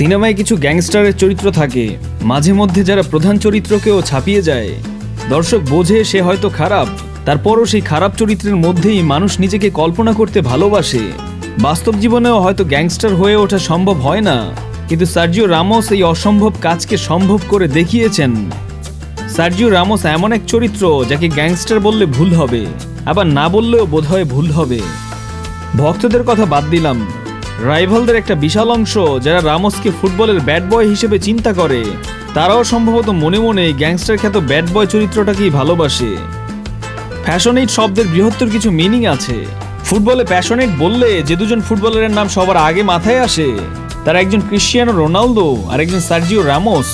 সিনেমায় কিছু গ্যাংস্টারের চরিত্র থাকে। মাঝে মধ্যে যারা প্রধান চরিত্রকেও ছাপিয়ে যায়। দর্শক বোঝে সে হয়তো খারাপ, তারপরও সেই খারাপ চরিত্রের মধ্যেই মানুষ নিজেকে কল্পনা করতে ভালোবাসে। বাস্তব জীবনেও হয়তো গ্যাংস্টার হয়ে ওঠা সম্ভব হয় না, কিন্তু সার্জিও রামোস এই অসম্ভব কাজকে সম্ভব করে দেখিয়েছেন। সার্জিও রামোস এমন এক চরিত্র যাকে গ্যাংস্টার বললে ভুল হবে, আবার না বললেও বোধহয় ভুল হবে। ভক্তদের কথা বাদ দিলাম। রাইভালদের একটা বিশাল অংশ যারা রামোসকে ফুটবলের ব্যাট বয় হিসেবে চিন্তা করে, তারাও সম্ভবত মনে মনে গ্যাংস্টার খ্যাত ব্যাট বয় চরিত্রটাকেই ভালোবাসে। ফ্যাশনেট শব্দের বৃহত্তর কিছু মিনিং আছে। ফুটবলে প্যাশনেট বললে যে দুজন ফুটবলারের নাম সবার আগে মাথায় আসে, তার একজন ক্রিশ্চিয়ানো রোনালদো আর একজন সার্জিও রামোস।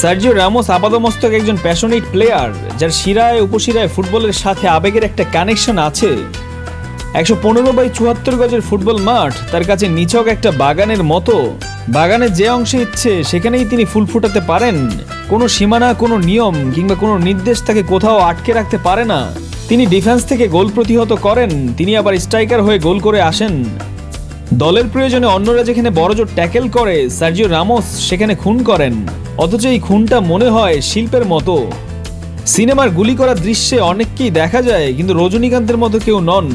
সার্জিও রামোস আপাদমস্তক একজন প্যাশনেট প্লেয়ার, যার শিরায়, উপশিরায় ফুটবলের সাথে আবেগের একটা কানেকশন আছে। একশো পনেরো বাই চুয়াত্তর গজের ফুটবল মাঠ, তার কাছে নিছক একটা বাগানের মতো। বাগানের যে অংশে ইচ্ছে, সেখানেই তিনি ফুল ফুটাতে পারেন। কোনো সীমানা, কোনো নিয়ম, কিংবা কোনো নির্দেশ তাকে কোথাও আটকে রাখতে পারে না। তিনি ডিফেন্স থেকে গোল প্রতিহত করেন, তিনি আবার স্ট্রাইকার হয়ে গোল করে আসেন। দলের প্রয়োজনে অন্যরা যেখানে বড়জোর ট্যাকেল করে, সার্জিও রামোস সেখানে খুন করেন। অথচ এই খুনটা মনে হয় শিল্পের মতো। সিনেমার গুলি করা দৃশ্যে অনেককেই দেখা যায়, কিন্তু রজনীকান্তের মতো কেউ নন।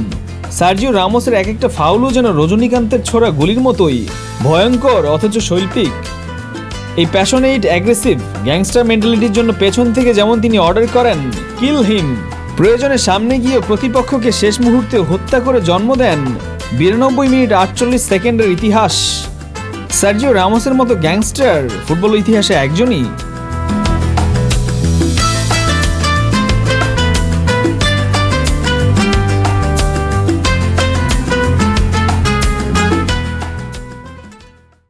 সার্জিও রামোসের এক একটা ফাউলও যেন রজনীকান্তের ছোড়া গুলির মতোই। ভয়ঙ্কর, অথচ শৈল্পিক। এই প্যাশনেট অ্যাগ্রেসিভ গ্যাংস্টার মেন্টালিটির জন্য পেছন থেকে যেমন তিনি অর্ডার করেন কিল হিম প্রয়োজনে সামনে গিয়ে প্রতিপক্ষকে শেষ মুহূর্তে হত্যা করে জন্ম দেন বিরানব্বই মিনিট আটচল্লিশ সেকেন্ডের ইতিহাস। সার্জিও রামোসের মতো গ্যাংস্টার ফুটবল ইতিহাসে একজনই।